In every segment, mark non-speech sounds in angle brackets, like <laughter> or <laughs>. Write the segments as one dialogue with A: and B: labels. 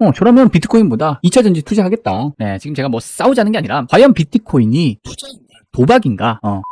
A: 어, 저라면 비트코인보다 2차 전지 투자하겠다. 네, 지금 제가 뭐 싸우자는 게 아니라 과연 비트코인이 투자인가 도박인가? 어.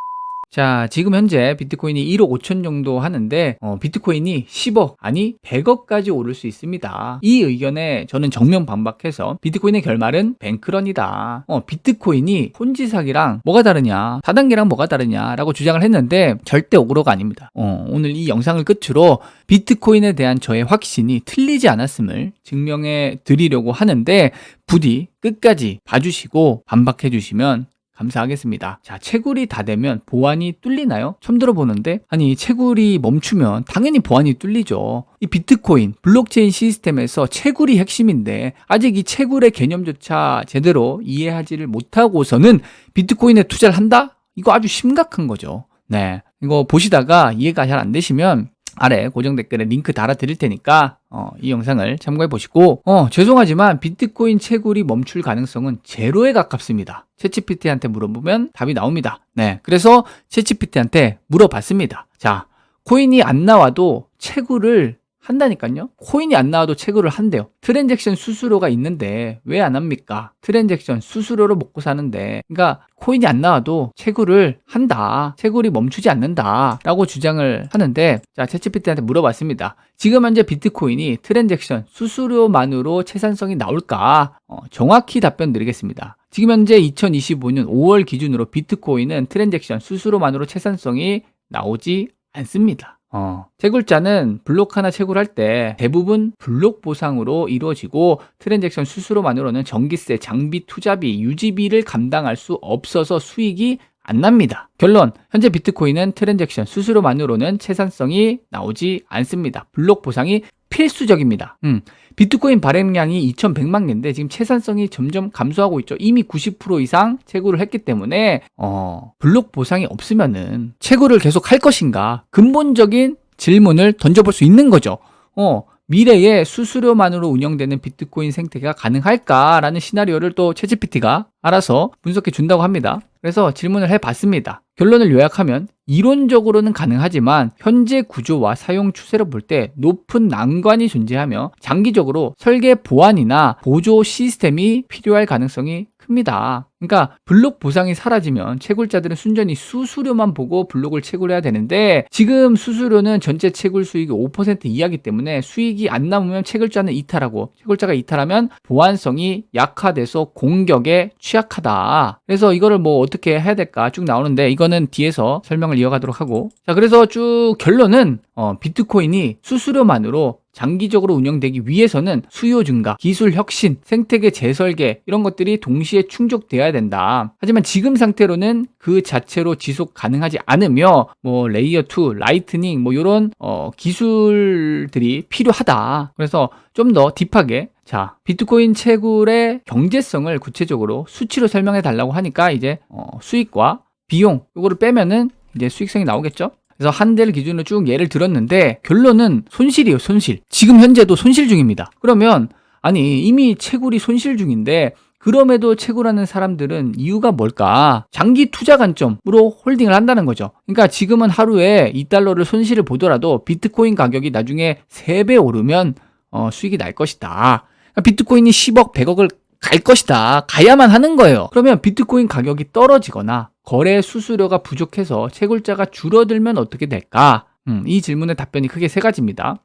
A: 자, 지금 현재 비트코인이 1억 5천 정도 하는데 어, 비트코인이 10억 아니 100억까지 오를 수 있습니다. 이 의견에 저는 정면 반박해서 비트코인의 결말은 뱅크런이다. 어, 비트코인이 혼지 사기랑 뭐가 다르냐? 다단계랑 뭐가 다르냐라고 주장을 했는데 절대 오그로가 아닙니다. 어, 오늘 이 영상을 끝으로 비트코인에 대한 저의 확신이 틀리지 않았음을 증명해 드리려고 하는데 부디 끝까지 봐주시고 반박해 주시면 감사하겠습니다. 자, 채굴이 다 되면 보안이 뚫리나요? 처음 들어보는데 아니 채굴이 멈추면 당연히 보안이 뚫리죠. 이 비트코인 블록체인 시스템에서 채굴이 핵심인데 아직 이 채굴의 개념조차 제대로 이해하지를 못하고서는 비트코인에 투자를 한다? 이거 아주 심각한 거죠. 네. 이거 보시다가 이해가 잘 안 되시면 아래 고정 댓글에 링크 달아 드릴 테니까 어, 이 영상을 참고해 보시고 어, 죄송하지만 비트코인 채굴이 멈출 가능성은 제로에 가깝습니다. 채치피티한테 물어보면 답이 나옵니다. 네, 그래서 채치피티한테 물어봤습니다. 자, 코인이 안 나와도 채굴을 한다니까요. 코인이 안 나와도 채굴을 한대요. 트랜잭션 수수료가 있는데 왜 안 합니까? 트랜잭션 수수료로 먹고 사는데. 그러니까 코인이 안 나와도 채굴을 한다. 채굴이 멈추지 않는다. 라고 주장을 하는데 자, 채치피티한테 물어봤습니다. 지금 현재 비트코인이 트랜잭션 수수료만으로 채산성이 나올까? 어, 정확히 답변 드리겠습니다. 지금 현재 2025년 5월 기준으로 비트코인은 트랜잭션 수수료만으로 채산성이 나오지 않습니다. 어, 채굴자는 블록 하나 채굴할 때 대부분 블록 보상으로 이루어지고 트랜잭션 수수료만으로는 전기세, 장비, 투자비, 유지비를 감당할 수 없어서 수익이 안 납니다. 결론, 현재 비트코인은 트랜잭션 수수료만으로는 채산성이 나오지 않습니다. 블록 보상이 필수적입니다. 음, 비트코인 발행량이 2,100만 개인데 지금 채산성이 점점 감소하고 있죠. 이미 90% 이상 채굴을 했기 때문에 어, 블록 보상이 없으면은 채굴을 계속 할 것인가 근본적인 질문을 던져볼 수 있는 거죠. 어, 미래에 수수료만으로 운영되는 비트코인 생태계가 가능할까라는 시나리오를 또 채찌피티가 알아서 분석해 준다고 합니다. 그래서 질문을 해봤습니다. 결론을 요약하면 이론적으로는 가능하지만 현재 구조와 사용 추세로 볼때 높은 난관이 존재하며 장기적으로 설계 보완이나 보조 시스템이 필요할 가능성이 큽니다. 그러니까 블록 보상이 사라지면 채굴자들은 순전히 수수료만 보고 블록을 채굴해야 되는데 지금 수수료는 전체 채굴 수익이 5% 이하기 때문에 수익이 안 남으면 채굴자는 이탈하고 채굴자가 이탈하면 보안성이 약화돼서 공격에 취약하다. 그래서 이거를 뭐 어떻게 해야 될까 쭉 나오는데 이거는 뒤에서 설명을 이어가도록 하고 자 그래서 쭉 결론은 어, 비트코인이 수수료만으로 장기적으로 운영되기 위해서는 수요 증가, 기술 혁신, 생태계 재설계 이런 것들이 동시에 충족돼야 된다. 하지만 지금 상태로는 그 자체로 지속 가능하지 않으며 뭐 레이어 2, 라이트닝 뭐 이런 어, 기술들이 필요하다. 그래서 좀 더 딥하게 자, 비트코인 채굴의 경제성을 구체적으로 수치로 설명해 달라고 하니까 이제 어, 수익과 비용 요거를 빼면은 이제 수익성이 나오겠죠? 그래서 한 대를 기준으로 쭉 예를 들었는데 결론은 손실이에요, 손실. 지금 현재도 손실 중입니다. 그러면 아니 이미 채굴이 손실 중인데 그럼에도 채굴하는 사람들은 이유가 뭘까? 장기 투자 관점으로 홀딩을 한다는 거죠. 그러니까 지금은 하루에 2달러를 손실을 보더라도 비트코인 가격이 나중에 3배 오르면 어, 수익이 날 것이다. 그러니까 비트코인이 10억, 100억을 갈 것이다. 가야만 하는 거예요. 그러면 비트코인 가격이 떨어지거나 거래 수수료가 부족해서 채굴자가 줄어들면 어떻게 될까? 음, 이 질문의 답변이 크게 세 가지입니다.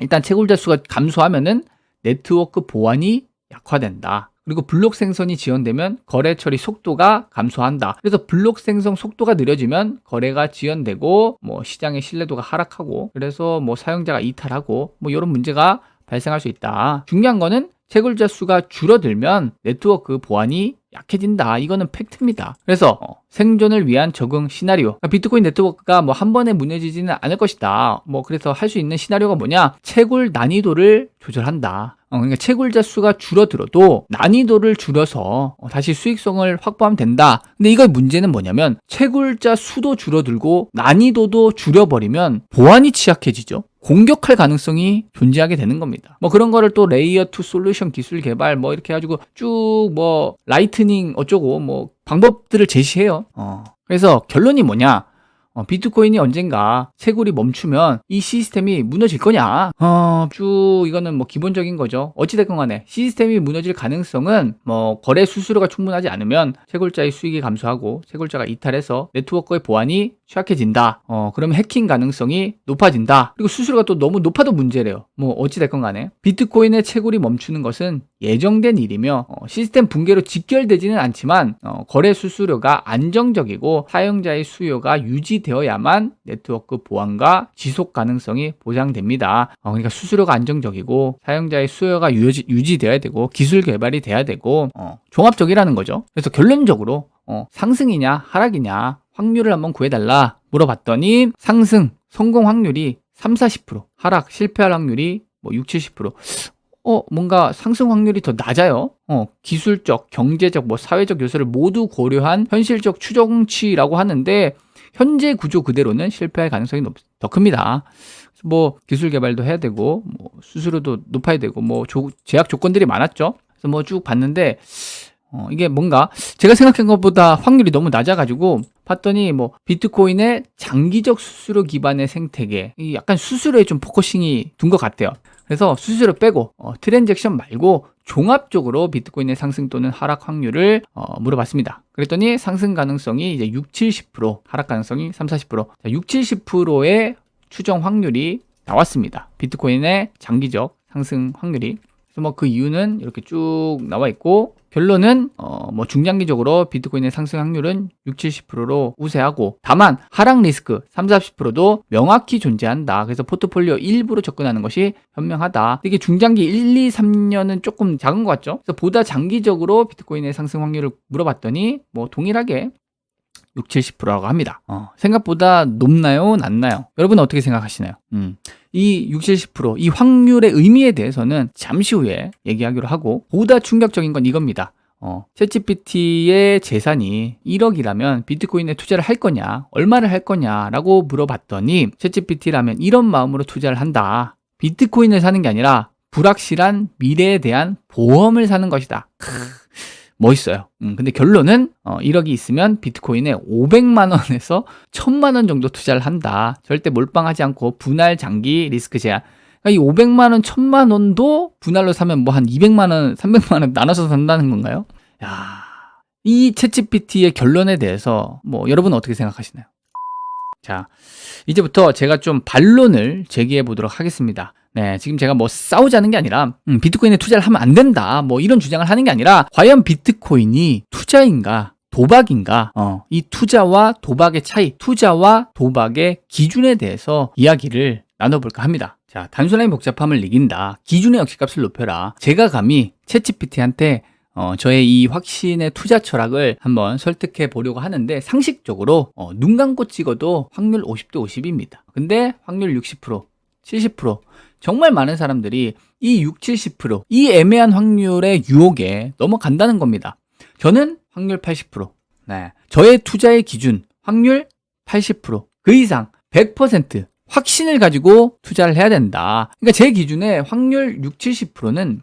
A: 일단 채굴자 수가 감소하면은 네트워크 보안이 약화된다. 그리고 블록 생성이 지연되면 거래 처리 속도가 감소한다. 그래서 블록 생성 속도가 느려지면 거래가 지연되고 뭐 시장의 신뢰도가 하락하고 그래서 뭐 사용자가 이탈하고 뭐 이런 문제가 발생할 수 있다. 중요한 거는 채굴자 수가 줄어들면 네트워크 보안이 약해진다. 이거는 팩트입니다. 그래서 어, 생존을 위한 적응 시나리오. 그러니까 비트코인 네트워크가 뭐 한 번에 무너지지는 않을 것이다. 뭐 그래서 할 수 있는 시나리오가 뭐냐? 채굴 난이도를 조절한다. 어, 그러니까 채굴자 수가 줄어들어도 난이도를 줄여서 어, 다시 수익성을 확보하면 된다. 근데 이거 문제는 뭐냐면 채굴자 수도 줄어들고 난이도도 줄여버리면 보안이 취약해지죠. 공격할 가능성이 존재하게 되는 겁니다. 뭐 그런 거를 또 레이어 2 솔루션 기술 개발 뭐 이렇게 해가지고 쭉 뭐 라이트닝 어쩌고 뭐 방법들을 제시해요. 어. 그래서 결론이 뭐냐? 어, 비트코인이 언젠가 채굴이 멈추면 이 시스템이 무너질 거냐? 어, 쭉 이거는 뭐 기본적인 거죠. 어찌됐건 간에 시스템이 무너질 가능성은 뭐 거래 수수료가 충분하지 않으면 채굴자의 수익이 감소하고 채굴자가 이탈해서 네트워크의 보안이 취약해진다. 어, 그러면 해킹 가능성이 높아진다. 그리고 수수료가 또 너무 높아도 문제래요. 뭐 어찌됐건 간에 비트코인의 채굴이 멈추는 것은 예정된 일이며 어, 시스템 붕괴로 직결되지는 않지만 어, 거래 수수료가 안정적이고 사용자의 수요가 유지 되어야만 네트워크 보안과 지속 가능성이 보장됩니다. 어, 그러니까 수수료가 안정적이고 사용자의 수요가 유지, 유지되어야 되고 기술 개발이 돼야 되고 어, 종합적이라는 거죠. 그래서 결론적으로 어, 상승이냐 하락이냐 확률을 한번 구해달라 물어봤더니 상승 성공 확률이 3, 40% 하락 실패할 확률이 뭐 6, 70% 어, 뭔가 상승 확률이 더 낮아요. 어, 기술적, 경제적, 뭐 사회적 요소를 모두 고려한 현실적 추정치라고 하는데 현재 구조 그대로는 실패할 가능성이 높, 더 큽니다. 뭐 기술 개발도 해야 되고 뭐 수수료도 높아야 되고 뭐 조, 제약 조건들이 많았죠. 그래서 뭐 쭉 봤는데 어, 이게 뭔가 제가 생각한 것보다 확률이 너무 낮아가지고 봤더니 뭐 비트코인의 장기적 수수료 기반의 생태계 이 약간 수수료에 좀 포커싱이 둔 것 같아요. 그래서 수수료 빼고 어, 트랜잭션 말고 종합적으로 비트코인의 상승 또는 하락 확률을 어, 물어봤습니다. 그랬더니 상승 가능성이 이제 6, 70%, 하락 가능성이 3, 40%, 자, 6, 70%의 추정 확률이 나왔습니다. 비트코인의 장기적 상승 확률이. 그래서 뭐 그 이유는 이렇게 쭉 나와 있고 결론은 어 뭐 중장기적으로 비트코인의 상승 확률은 6, 70%로 우세하고 다만 하락 리스크 3, 40%도 명확히 존재한다. 그래서 포트폴리오 일부로 접근하는 것이 현명하다. 이게 중장기 1, 2, 3년은 조금 작은 것 같죠? 그래서 보다 장기적으로 비트코인의 상승 확률을 물어봤더니 뭐 동일하게 6, 70%라고 합니다. 어, 생각보다 높나요? 낮나요? 여러분 어떻게 생각하시나요? 음, 이 6, 70%, 이 확률의 의미에 대해서는 잠시 후에 얘기하기로 하고 보다 충격적인 건 이겁니다. 어, 챗GPT의 재산이 1억이라면 비트코인에 투자를 할 거냐, 얼마를 할 거냐라고 물어봤더니 챗GPT라면 이런 마음으로 투자를 한다. 비트코인을 사는 게 아니라 불확실한 미래에 대한 보험을 사는 것이다. 크. 멋있어요. 음, 근데 결론은 어, 1억이 있으면 비트코인에 500만 원에서 1000만 원 정도 투자를 한다. 절대 몰빵하지 않고 분할 장기 리스크 제한. 그러니까 이 500만 원, 1000만 원도 분할로 사면 뭐 한 200만 원, 300만 원 나눠서 산다는 건가요? 야. 이 챗GPT의 결론에 대해서 뭐 여러분은 어떻게 생각하시나요? 자, 이제부터 제가 좀 반론을 제기해 보도록 하겠습니다. 네, 지금 제가 뭐 싸우자는 게 아니라 음, 비트코인에 투자를 하면 안 된다 뭐 이런 주장을 하는 게 아니라 과연 비트코인이 투자인가 도박인가 어, 이 투자와 도박의 차이 투자와 도박의 기준에 대해서 이야기를 나눠볼까 합니다. 자 단순하게 복잡함을 이긴다. 기준의 역시값을 높여라. 제가 감히 챗GPT한테 어, 저의 이 확신의 투자 철학을 한번 설득해 보려고 하는데 상식적으로 어, 눈 감고 찍어도 확률 50대 50입니다. 근데 확률 60%, 70% 정말 많은 사람들이 이 6, 70%이 애매한 확률의 유혹에 넘어간다는 겁니다. 저는 확률 80%. 네. 저의 투자의 기준 확률 80%. 그 이상 100% 확신을 가지고 투자를 해야 된다. 그러니까 제 기준에 확률 6, 70%는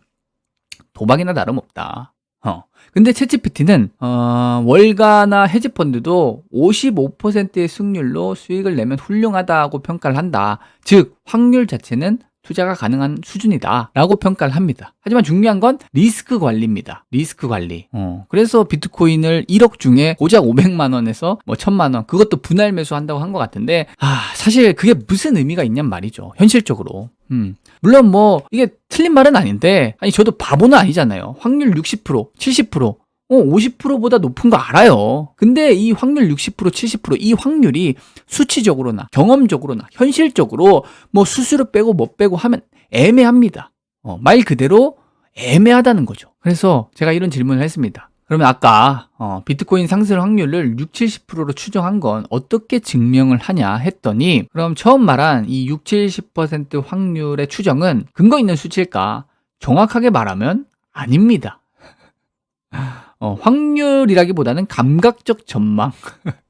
A: 도박이나 다름없다. 어. 근데 채찌PT는 어, 월가나 헤지펀드도 55%의 승률로 수익을 내면 훌륭하다고 평가를 한다. 즉 확률 자체는 투자가 가능한 수준이다 라고 평가를 합니다. 하지만 중요한 건 리스크 관리입니다. 리스크 관리. 어, 그래서 비트코인을 1억 중에 고작 500만 원에서 뭐 1000만 원 그것도 분할 매수한다고 한 것 같은데 아 사실 그게 무슨 의미가 있냔 말이죠. 현실적으로. 음. 물론 뭐 이게 틀린 말은 아닌데 아니 저도 바보는 아니잖아요. 확률 60% 70% 어, 50%보다 높은 거 알아요. 근데 이 확률 60%, 70%이 확률이 수치적으로나 경험적으로나 현실적으로 뭐 수수료 빼고 뭐 빼고 하면 애매합니다. 어, 말 그대로 애매하다는 거죠. 그래서 제가 이런 질문을 했습니다. 그러면 아까 어, 비트코인 상승 확률을 6, 70%로 추정한 건 어떻게 증명을 하냐 했더니 그럼 처음 말한 이 6, 70% 확률의 추정은 근거 있는 수치일까? 정확하게 말하면 아닙니다. 어, 확률이라기보다는 감각적 전망. <laughs>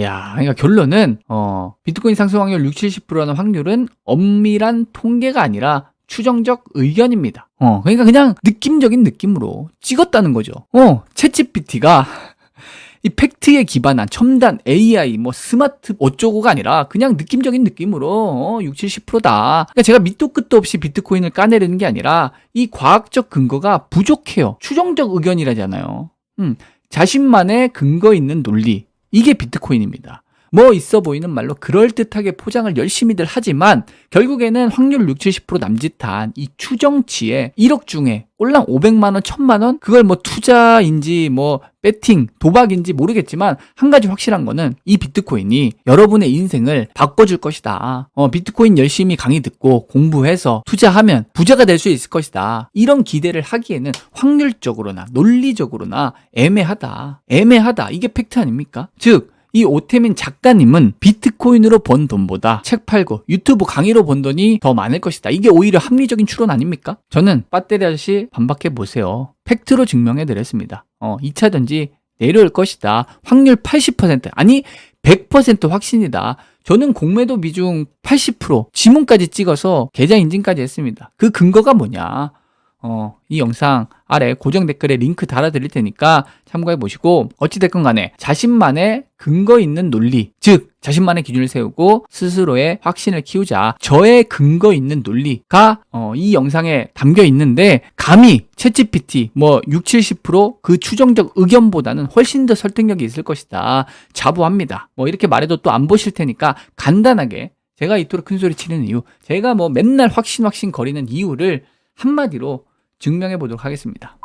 A: 야, 그러니까 결론은 어, 비트코인 상승 확률 6, 70%라는 확률은 엄밀한 통계가 아니라 추정적 의견입니다. 어, 그러니까 그냥 느낌적인 느낌으로 찍었다는 거죠. 어, 챗GPT가 이 팩트에 기반한 첨단 AI 뭐 스마트 어쩌고가 아니라 그냥 느낌적인 느낌으로 어, 6, 70%다. 그러니까 제가 밑도 끝도 없이 비트코인을 까내리는 게 아니라 이 과학적 근거가 부족해요. 추정적 의견이라잖아요. 음, 자신만의 근거 있는 논리. 이게 비트코인입니다. 뭐 있어 보이는 말로 그럴듯하게 포장을 열심히들 하지만 결국에는 확률 6, 70% 남짓한 이 추정치에 1억 중에 꼴랑 500만 원, 1000만 원 그걸 뭐 투자인지 뭐 배팅, 도박인지 모르겠지만 한 가지 확실한 거는 이 비트코인이 여러분의 인생을 바꿔줄 것이다. 어, 비트코인 열심히 강의 듣고 공부해서 투자하면 부자가 될 수 있을 것이다. 이런 기대를 하기에는 확률적으로나 논리적으로나 애매하다. 애매하다. 이게 팩트 아닙니까? 즉 이 오태민 작가님은 비트코인으로 번 돈보다 책 팔고 유튜브 강의로 번 돈이 더 많을 것이다. 이게 오히려 합리적인 추론 아닙니까? 저는 배터리 아저씨 반박해 보세요. 팩트로 증명해 드렸습니다. 어, 2차 전지 내려올 것이다. 확률 80% 아니 100% 확신이다. 저는 공매도 비중 80% 지문까지 찍어서 계좌 인증까지 했습니다. 그 근거가 뭐냐? 어, 이 영상 아래 고정 댓글에 링크 달아드릴 테니까 참고해 보시고 어찌됐건 간에 자신만의 근거 있는 논리 즉 자신만의 기준을 세우고 스스로의 확신을 키우자 저의 근거 있는 논리가 어, 이 영상에 담겨 있는데 감히 챗GPT 뭐 6, 70%그 추정적 의견보다는 훨씬 더 설득력이 있을 것이다. 자부합니다. 뭐 이렇게 말해도 또 안 보실 테니까 간단하게 제가 이토록 큰 소리 치는 이유 제가 뭐 맨날 확신 확신 거리는 이유를 한마디로 증명해 보도록 하겠습니다.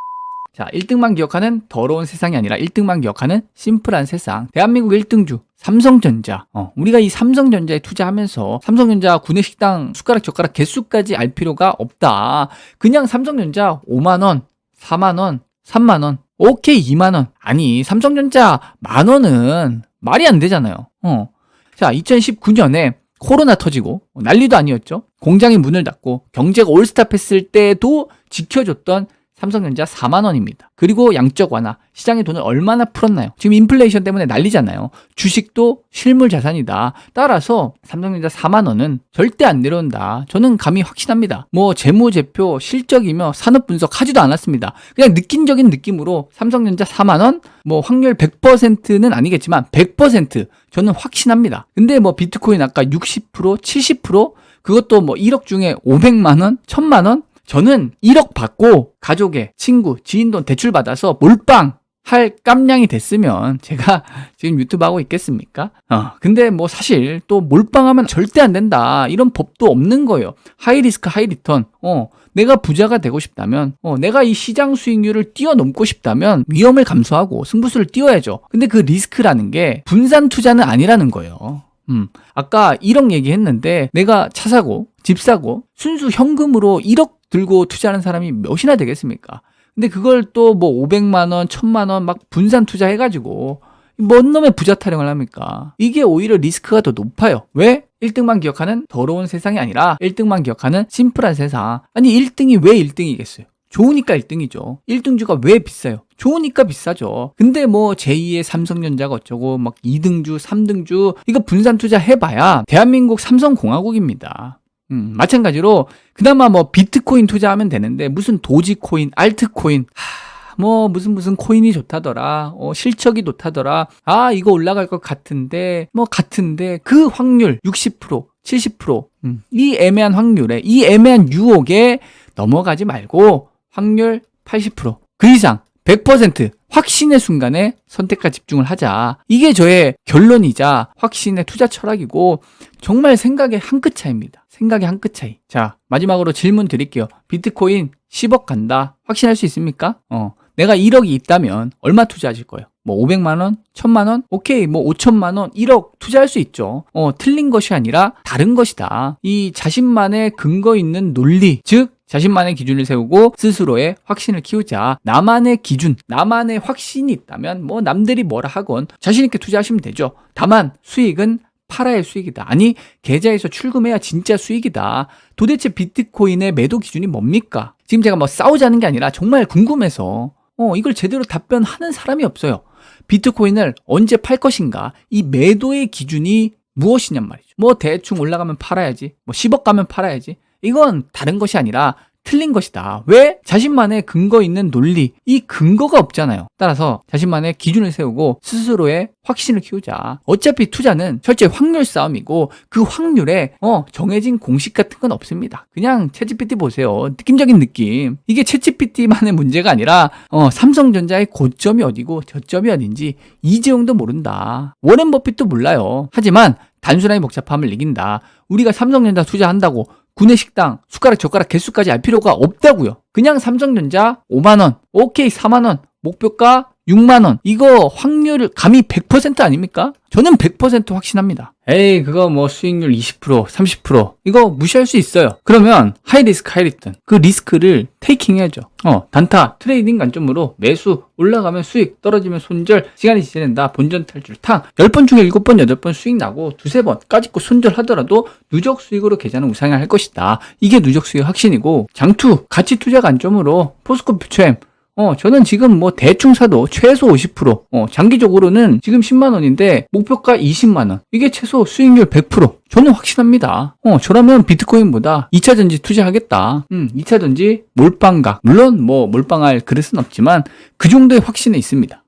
A: 자, 1등만 기억하는 더러운 세상이 아니라 1등만 기억하는 심플한 세상. 대한민국 1등주 삼성전자. 어, 우리가 이 삼성전자에 투자하면서 삼성전자 구내식당 숟가락 젓가락 개수까지 알 필요가 없다. 그냥 삼성전자 5만 원, 4만 원, 3만 원, 오케이 2만 원. 아니, 삼성전자 만 원은 말이 안 되잖아요. 어. 자, 2019년에 코로나 터지고 난리도 아니었죠. 공장이 문을 닫고 경제가 올스탑했을 때도 지켜줬던 삼성전자 4만 원입니다. 그리고 양적 완화, 시장의 돈을 얼마나 풀었나요? 지금 인플레이션 때문에 난리잖아요. 주식도 실물 자산이다. 따라서 삼성전자 4만 원은 절대 안 내려온다. 저는 감히 확신합니다. 뭐 재무제표, 실적이며 산업 분석 하지도 않았습니다. 그냥 느낌적인 느낌으로 삼성전자 4만 원, 뭐 확률 100%는 아니겠지만 100% 저는 확신합니다. 근데 뭐 비트코인 아까 60%, 70% 그것도 뭐 1억 중에 500만 원, 1000만 원 저는 1억 받고 가족의 친구, 지인 돈 대출 받아서 몰빵 할 깜냥이 됐으면 제가 <laughs> 지금 유튜브 하고 있겠습니까? 어, 근데 뭐 사실 또 몰빵하면 절대 안 된다. 이런 법도 없는 거예요. 하이 리스크, 하이 리턴. 어, 내가 부자가 되고 싶다면, 어, 내가 이 시장 수익률을 뛰어넘고 싶다면 위험을 감수하고 승부수를 띄워야죠. 근데 그 리스크라는 게 분산 투자는 아니라는 거예요. 음, 아까 1억 얘기했는데 내가 차 사고 집 사고 순수 현금으로 1억 들고 투자하는 사람이 몇이나 되겠습니까? 근데 그걸 또 뭐 500만 원, 1000만 원 막 분산 투자해 가지고 뭔 놈의 부자 타령을 합니까? 이게 오히려 리스크가 더 높아요. 왜? 1등만 기억하는 더러운 세상이 아니라 1등만 기억하는 심플한 세상. 아니 1등이 왜 1등이겠어요? 좋으니까 1등이죠. 1등주가 왜 비싸요? 좋으니까 비싸죠. 근데 뭐 제2의 삼성전자가 어쩌고 막 2등주, 3등주 이거 분산 투자 해봐야 대한민국 삼성공화국입니다. 음, 마찬가지로 그나마 뭐 비트코인 투자하면 되는데 무슨 도지코인, 알트코인 하, 뭐 무슨 무슨 코인이 좋다더라. 어, 실적이 좋다더라. 아, 이거 올라갈 것 같은데 뭐 같은데 그 확률 60%, 70%. 음, 이 애매한 확률에 이 애매한 유혹에 넘어가지 말고 확률 80%. 그 이상 100% 확신의 순간에 선택과 집중을 하자. 이게 저의 결론이자 확신의 투자 철학이고 정말 생각의 한 끗 차이입니다. 생각의 한 끗 차이. 자, 마지막으로 질문 드릴게요. 비트코인 10억 간다. 확신할 수 있습니까? 어. 내가 1억이 있다면 얼마 투자하실 거예요? 뭐 500만 원, 1000만 원? 오케이. 뭐 5천만 원, 1억 투자할 수 있죠. 어, 틀린 것이 아니라 다른 것이다. 이 자신만의 근거 있는 논리, 즉 자신만의 기준을 세우고 스스로의 확신을 키우자. 나만의 기준, 나만의 확신이 있다면 뭐 남들이 뭐라 하건 자신 있게 투자하시면 되죠. 다만 수익은 팔아야 수익이다. 아니, 계좌에서 출금해야 진짜 수익이다. 도대체 비트코인의 매도 기준이 뭡니까? 지금 제가 뭐 싸우자는 게 아니라 정말 궁금해서 어, 이걸 제대로 답변하는 사람이 없어요. 비트코인을 언제 팔 것인가? 이 매도의 기준이 무엇이냔 말이죠. 뭐 대충 올라가면 팔아야지. 뭐 10억 가면 팔아야지. 이건 다른 것이 아니라 틀린 것이다. 왜? 자신만의 근거 있는 논리, 이 근거가 없잖아요. 따라서 자신만의 기준을 세우고 스스로의 확신을 키우자. 어차피 투자는 철저히 확률 싸움이고 그 확률에 어, 정해진 공식 같은 건 없습니다. 그냥 채찌PT 보세요. 느낌적인 느낌. 이게 채찌PT만의 문제가 아니라 어, 삼성전자의 고점이 어디고 저점이 어딘지 이재용도 모른다. 워렌 버핏도 몰라요. 하지만 단순하게 복잡함을 이긴다. 우리가 삼성전자 투자한다고 구내 식당 숟가락 젓가락 개수까지 알 필요가 없다고요. 그냥 삼성전자 5만 원, 오케이 4만 원, 목표가 6만 원. 이거 확률 감히 100% 아닙니까? 저는 100% 확신합니다. 에이, 그거 뭐 수익률 20%, 30% 이거 무시할 수 있어요. 그러면 하이 리스크 하이 리턴 그 리스크를 테이킹 해야죠. 어, 단타 트레이딩 관점으로 매수 올라가면 수익 떨어지면 손절 시간이 지낸다 본전 탈출 탕 10번 중에 7번 8번 수익 나고 두세 번 까짓거 손절하더라도 누적 수익으로 계좌는 우상향할 것이다. 이게 누적 수익 확신이고 장투 가치 투자 관점으로 포스코 퓨처엠 어, 저는 지금 뭐 대충 사도 최소 50%, 어, 장기적으로는 지금 10만 원인데 목표가 20만 원. 이게 최소 수익률 100%. 저는 확신합니다. 어, 저라면 비트코인보다 2차 전지 투자하겠다. 음, 2차 전지 몰빵각. 물론 뭐 몰빵할 그릇은 없지만 그 정도의 확신은 있습니다.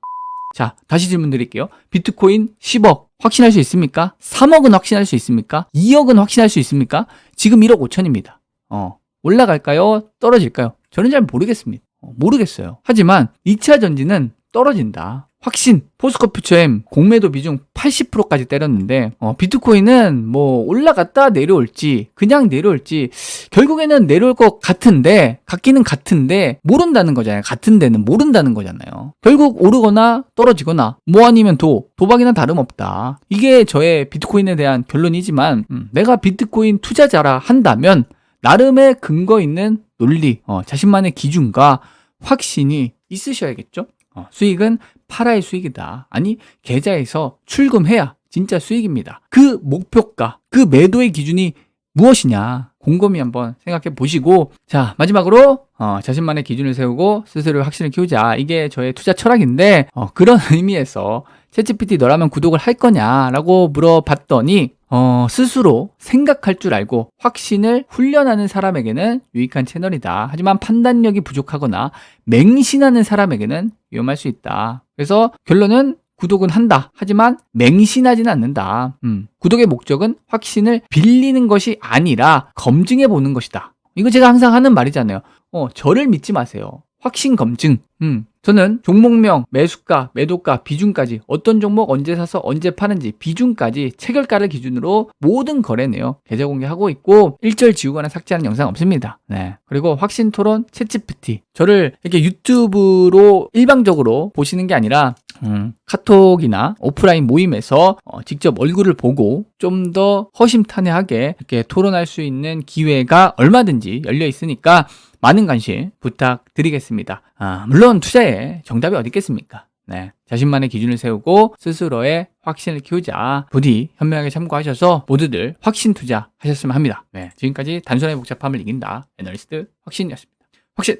A: 자, 다시 질문 드릴게요. 비트코인 10억 확신할 수 있습니까? 3억은 확신할 수 있습니까? 2억은 확신할 수 있습니까? 지금 1억 5천입니다. 어, 올라갈까요? 떨어질까요? 저는 잘 모르겠습니다. 어, 모르겠어요. 하지만 2차 전지는 떨어진다. 확신. 포스코 퓨처엠 공매도 비중 80%까지 때렸는데 어, 비트코인은 뭐 올라갔다 내려올지 그냥 내려올지 결국에는 내려올 것 같은데 같기는 같은데 모른다는 거잖아요. 같은 데는 모른다는 거잖아요. 결국 오르거나 떨어지거나 뭐 아니면 도 도박이나 다름없다. 이게 저의 비트코인에 대한 결론이지만 음, 내가 비트코인 투자자라 한다면 나름의 근거 있는 논리, 어, 자신만의 기준과 확신이 있으셔야겠죠? 어, 수익은 팔아야 수익이다. 아니, 계좌에서 출금해야 진짜 수익입니다. 그 목표가, 그 매도의 기준이 무엇이냐? 곰곰이 한번 생각해 보시고, 자, 마지막으로, 어, 자신만의 기준을 세우고 스스로의 확신을 키우자. 이게 저의 투자 철학인데, 어, 그런 <laughs> 의미에서 채찌PT 너라면 구독을 할 거냐라고 물어봤더니, 어, 스스로 생각할 줄 알고 확신을 훈련하는 사람에게는 유익한 채널이다. 하지만 판단력이 부족하거나 맹신하는 사람에게는 위험할 수 있다. 그래서 결론은 구독은 한다. 하지만 맹신하지는 않는다. 음, 구독의 목적은 확신을 빌리는 것이 아니라 검증해 보는 것이다. 이거 제가 항상 하는 말이잖아요. 어, 저를 믿지 마세요. 확신 검증. 음, 저는 종목명, 매수가, 매도가, 비중까지 어떤 종목 언제 사서 언제 파는지 비중까지 체결가를 기준으로 모든 거래네요. 계좌 공개하고 있고 일절 지우거나 삭제하는 영상 없습니다. 네. 그리고 확신 토론 채찌PT. 저를 이렇게 유튜브로 일방적으로 보시는 게 아니라 음, 카톡이나 오프라인 모임에서 어, 직접 얼굴을 보고 좀 더 허심탄회하게 이렇게 토론할 수 있는 기회가 얼마든지 열려 있으니까 많은 관심 부탁드리겠습니다. 아, 물론 투자에 정답이 어디 있겠습니까? 네. 자신만의 기준을 세우고 스스로의 확신을 키우자. 부디 현명하게 참고하셔서 모두들 확신 투자 하셨으면 합니다. 네. 지금까지 단순하게 복잡함을 이긴다. 애널리스트 확신이었습니다. 확신!